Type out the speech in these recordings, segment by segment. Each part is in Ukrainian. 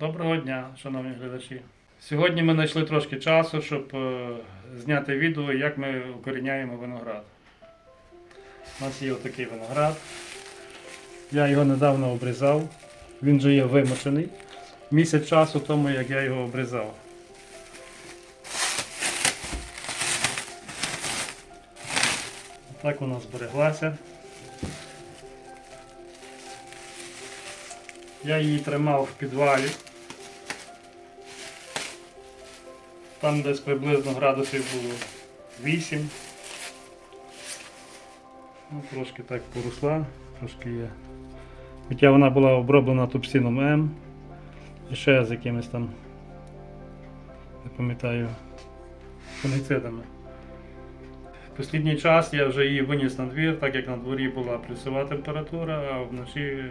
Доброго дня, шановні глядачі. Сьогодні ми знайшли трошки часу, щоб е, зняти відео, як ми укоріняємо виноград. У нас є отакий виноград. Я його недавно обрізав. Він вже є вимочений. Місяць часу тому, як я його обрізав. Так вона збереглася. Я її тримав в підвалі. Там десь приблизно градусів було 8. Ну, трошки так поросла, трошки є. Хоча вона була оброблена топсином М і ще з якимись там, не пам'ятаю, фунгіцидами. В останній час я вже її виніс на двір, так як на дворі була плюсова температура, а вночі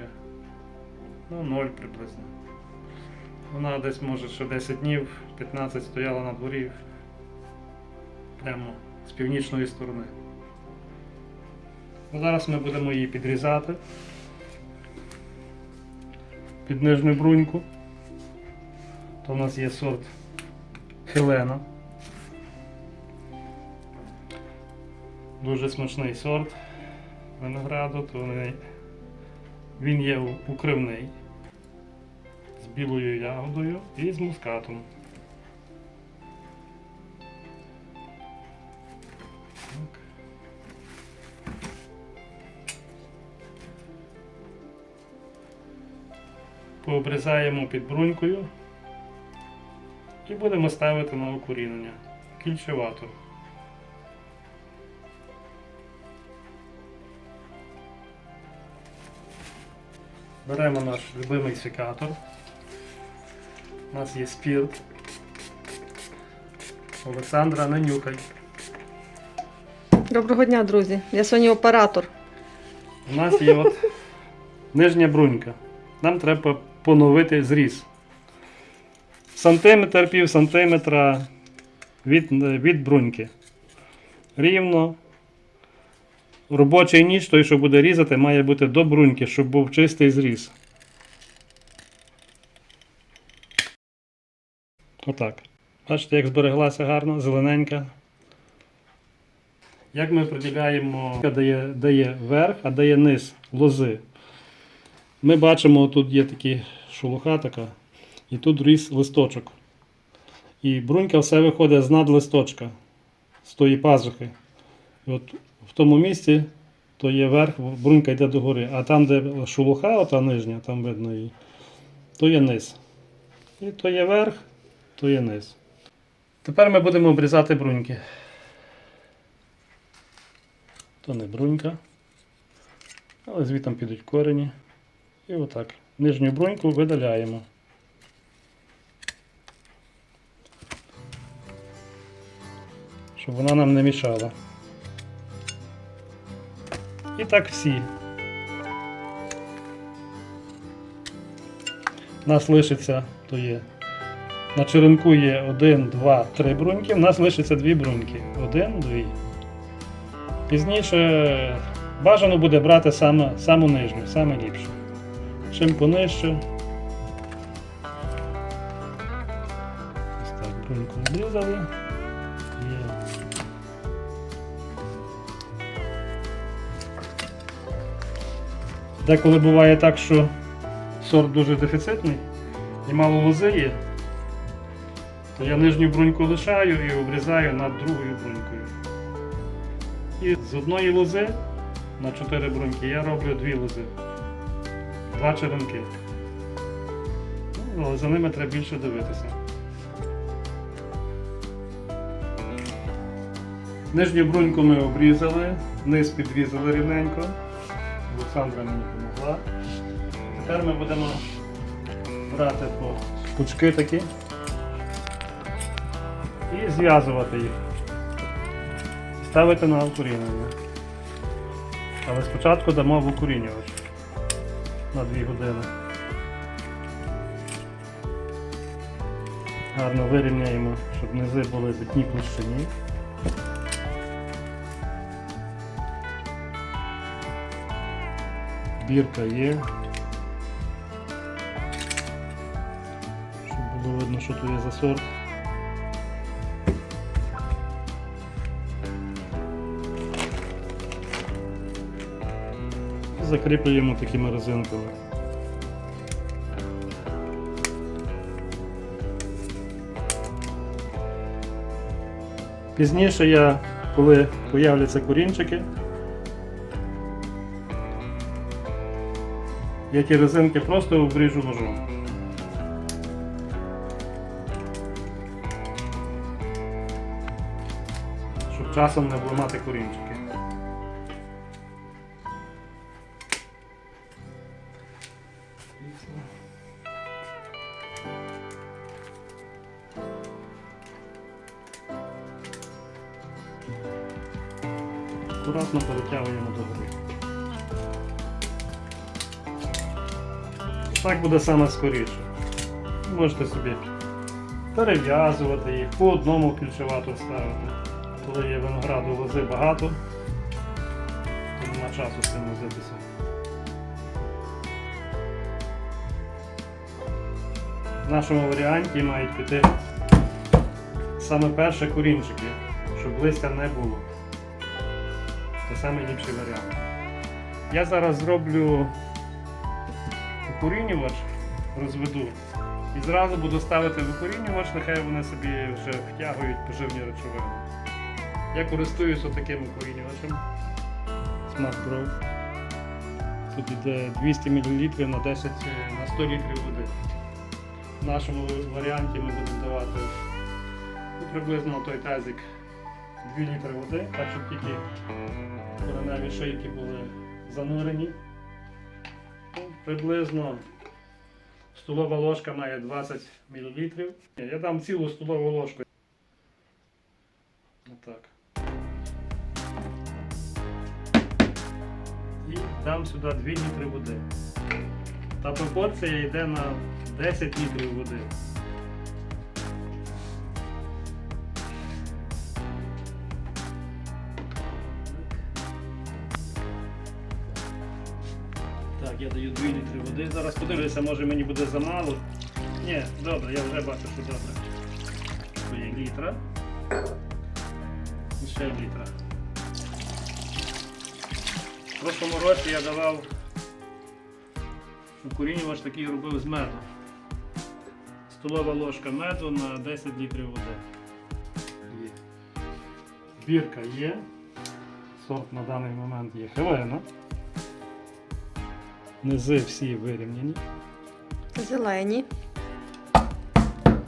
ну, 0 приблизно. Вона десь може ще 10 днів, 15 стояла на дворі прямо з північної сторони. Ну, Зараз ми будемо її підрізати під нижню бруньку. То в нас є сорт Хелена. Дуже смачний сорт винограду, то він є укривний білою ягодою і з мускатом. Так. Пообрізаємо під брунькою і будемо ставити на укорінення. Кільчеватор. Беремо наш любимий секатор. У нас є спірт. Олександра, не нюхай. Доброго дня, друзі. Я сьогодні оператор. У нас є от нижня брунька. Нам треба поновити зріз. Сантиметр, пів сантиметра від, від бруньки. Рівно. Робочий ніж, той, що буде різати, має бути до бруньки, щоб був чистий зріз. Отак. Бачите, як збереглася гарно, зелененька. Як ми приділяємо, де є, верх, а де є низ лози. Ми бачимо, тут є такі шелуха така, і тут ріс листочок. І брунька все виходить з над листочка, з тої пазухи. І от в тому місці то є верх, брунька йде догори, а там, де шелуха, ота нижня, там видно її, то є низ. І то є верх, то є низ. Тепер ми будемо обрізати бруньки. То не брунька. Але звітом підуть корені. І отак. Нижню бруньку видаляємо. Щоб вона нам не мішала. І так всі. Нас лишиться, то є. На черенку є 1, 2, 3 бруньки, у нас лишиться 2 бруньки. 1, 2. Пізніше бажано буде брати саме, саму нижню, саме ліпшу. Чим понижче. Ось так, бруньку обрізали. Є. Деколи буває так, що сорт дуже дефіцитний і мало лози є, я нижню бруньку лишаю і обрізаю над другою брунькою. І з одної лози на 4 бруньки я роблю дві лози. Два черенки. Ну, але за ними треба більше дивитися. Нижню бруньку ми обрізали, низ підрізали рівненько. Олександра мені допомогла. Тепер ми будемо брати по пучки такі і зв'язувати їх. Ставити на укорінення. Але спочатку дамо в укорінювач на 2 години. Гарно вирівняємо, щоб низи були в одній площині. Бірка є. Щоб було видно, що тут є за сорт. Закріплюємо такими резинками. Пізніше я, коли появляться корінчики, я ті резинки просто обріжу ножом. Щоб часом не обламати корінчики. Так буде саме скоріше. Можете собі перев'язувати їх, по одному ключовато ставити. Коли є винограду лози багато, то нема часу з цим возитися. В нашому варіанті мають піти саме перше корінчики, щоб листя не було. Це найліпший варіант. Я зараз зроблю укорінювач, розведу. І зразу буду ставити в укорінювач, нехай вони собі вже втягують поживні речовини. Я користуюся таким укорінювачем Smart Grow. Тут йде 200 мл на 10 е, на 100 літрів води. В нашому варіанті ми будемо давати ну, приблизно той тазик 2 літри води, так щоб тільки кореневі шийки були занурені. Приблизно столова ложка має 20 мл. Я дам цілу столову ложку. Отак. І дам сюди 2 літри води. Та пропорція йде на 10 літрів води. Зараз подивлюся, може мені буде замало. Ні, добре, я вже бачу, що добре. Що є літра. І ще літра. В прошлому році я давав укорінювач такий робив з меду. Столова ложка меду на 10 літрів води. Є. Бірка є. Сорт на даний момент є Хелена. Низи всі вирівняні. Зелені.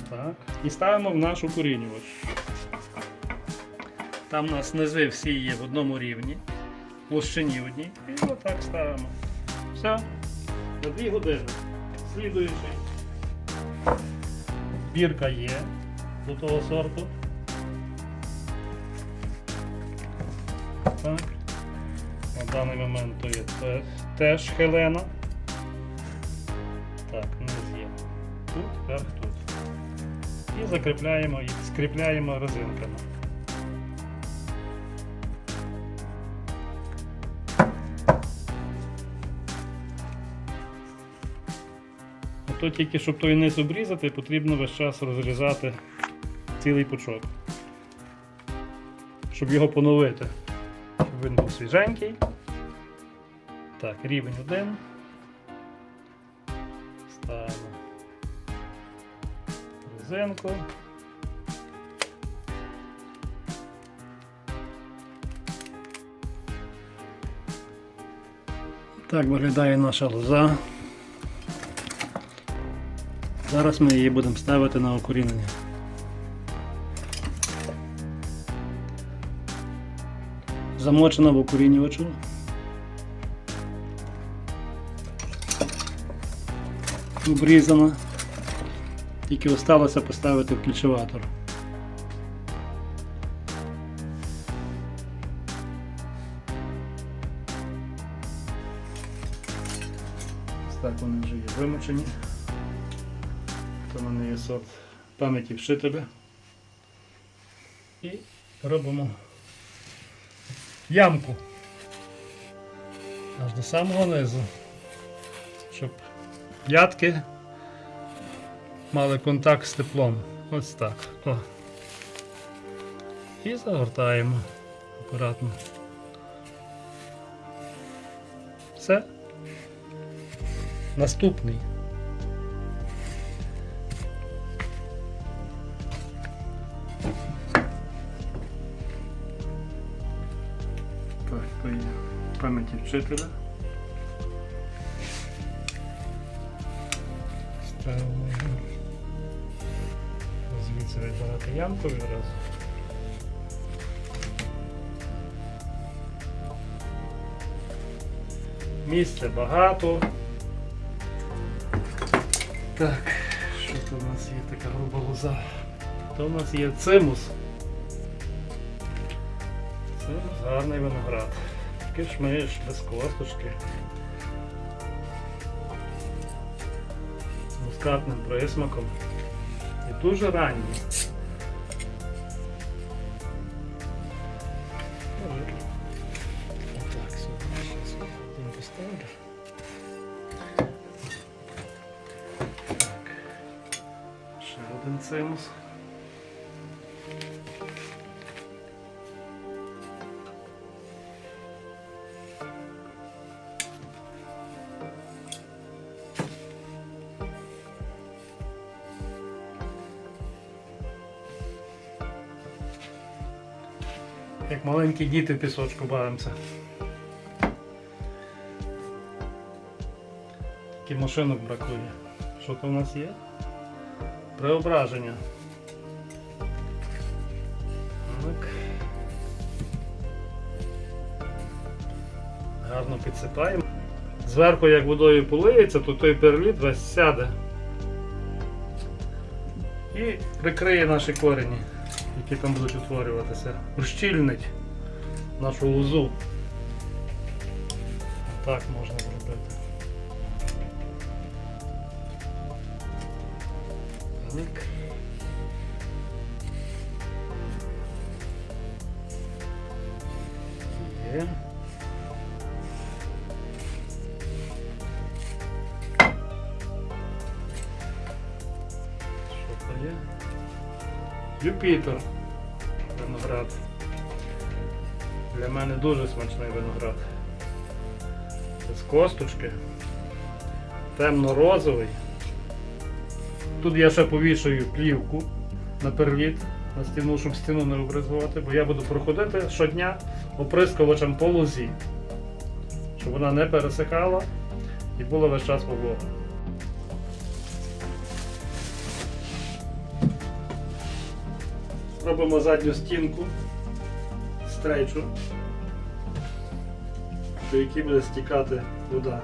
Так. І ставимо в наш укорінювач. Там у нас низи всі є в одному рівні, площині одній. І отак ставимо. Все. За 2 години. Слідуючий. Бірка є до того сорту. Так. На даний момент то є те- теж Хелена. Так, низ є. Тут, верх тут. І закріпляємо їх, скріпляємо резинками. Ото тільки, щоб той низ обрізати, потрібно весь час розрізати цілий пучок. Щоб його поновити. Щоб він був свіженький. Так, рівень один. Ставимо резинку. Так виглядає наша лоза. Зараз ми її будемо ставити на окорінення. Замочена в окорінювачу. Обрізана. Тільки осталося поставити в кільчеватор. Так вони вже є вимочені. Це в мене є сорт пам'яті вшителя. І робимо ямку аж до самого низу, щоб п'ятки мали контакт з теплом. Ось так. О. І загортаємо акуратно. Все. Наступний. Пам'яті вчителя. Ставимо. Звідси відбирати ямку відразу. Місця багато. Так, що тут у нас є така груба лоза? То у нас є цимус. Цимус гарний виноград. Кишмиш, без косточки. З мускатним присмаком. І дуже ранній. Може, Так, сюди щас один поставлю. Так. Ще один цимус. Маленькі діти в пісочку бавимося. Тільки машинок бракує. Що то в нас є? Преображення. Так. Гарно підсипаємо. Зверху, як водою полиється, то той перліт весь сяде. І прикриє наші корені, які там будуть утворюватися. Ущільнить нашу лозу. Так можна Юпітер. Виноград. Для мене дуже смачний виноград. З косточки. Темно-розовий. Тут я ще повішаю плівку на перліт на стіну, щоб стіну не обризувати, бо я буду проходити щодня оприскувачем по лозі, щоб вона не пересихала і була весь час волога. Робимо задню стінку стрейчу, до якій буде стікати вода.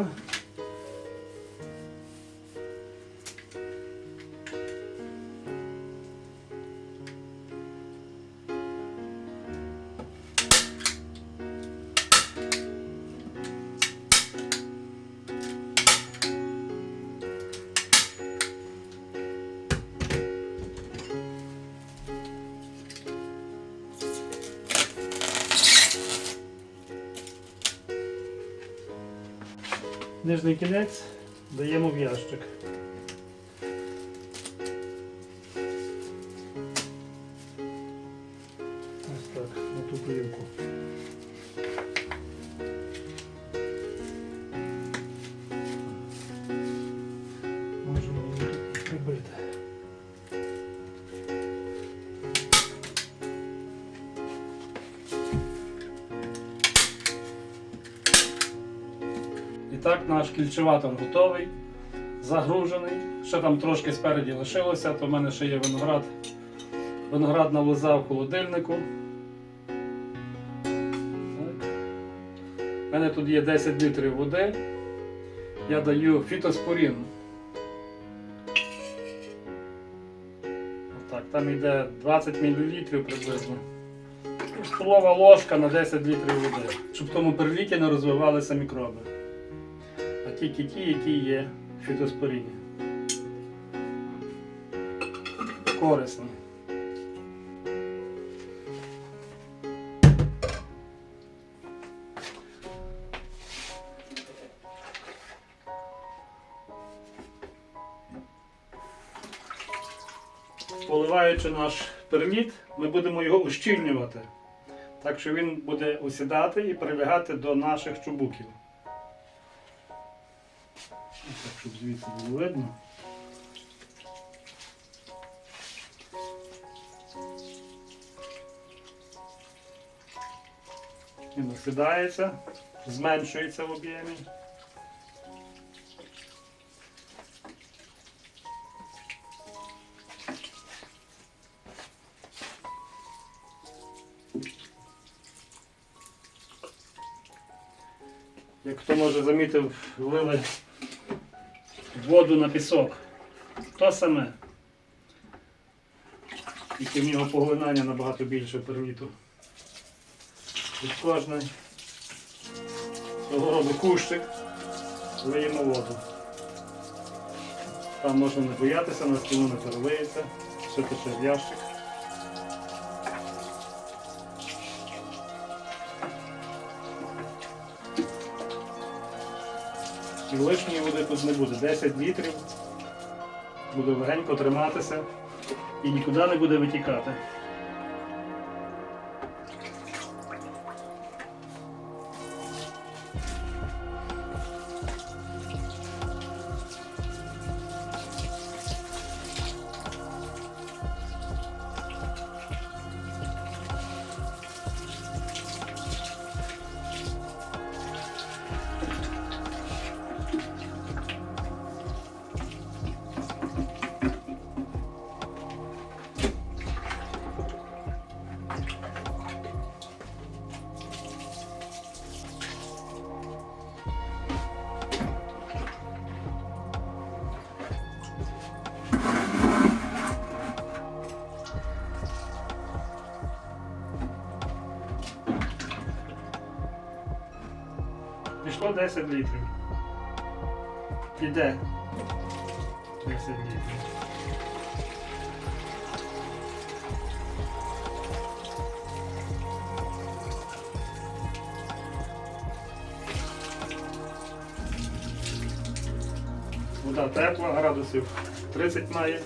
acá. Нижній кінець даємо в ящик. І так наш кільчеватор готовий, загружений. Ще там трошки спереді лишилося, то в мене ще є виноград Виноградна лоза в холодильнику. У мене тут є 10 літрів води. Я даю фітоспорін. Отак, там йде 20 мл приблизно. Столова ложка на 10 літрів води, щоб в тому перліті не розвивалися мікроби. Тільки ті, які є в фітоспоріні. Корисні. Поливаючи наш перліт, ми будемо його ущільнювати. Так що він буде осідати і прилягати до наших чубуків. Щоб звідси було видно. Він осідається, зменшується в об'ємі. Як хто може замітив, влили воду на пісок. То саме. Тільки в нього поглинання набагато більше перліту. Від кожної цього роду кущик лиємо воду. Там можна не боятися, на стіну не перелиється, все тече в ящик. Лишньої води тут не буде. 10 літрів буде легенько триматися і нікуди не буде витікати. Пішло 10 літрів. Піде 10 літрів. Вода тепла, градусів 30 має.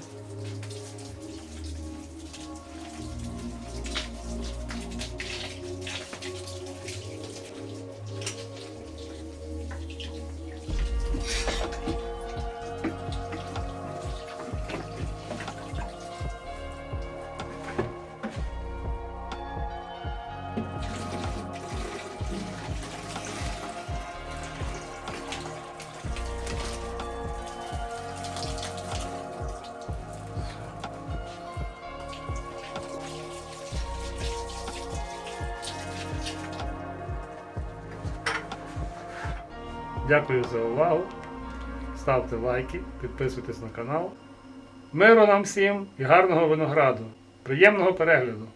Дякую за увагу. Ставте лайки, підписуйтесь на канал. Миру нам всім і гарного винограду. Приємного перегляду!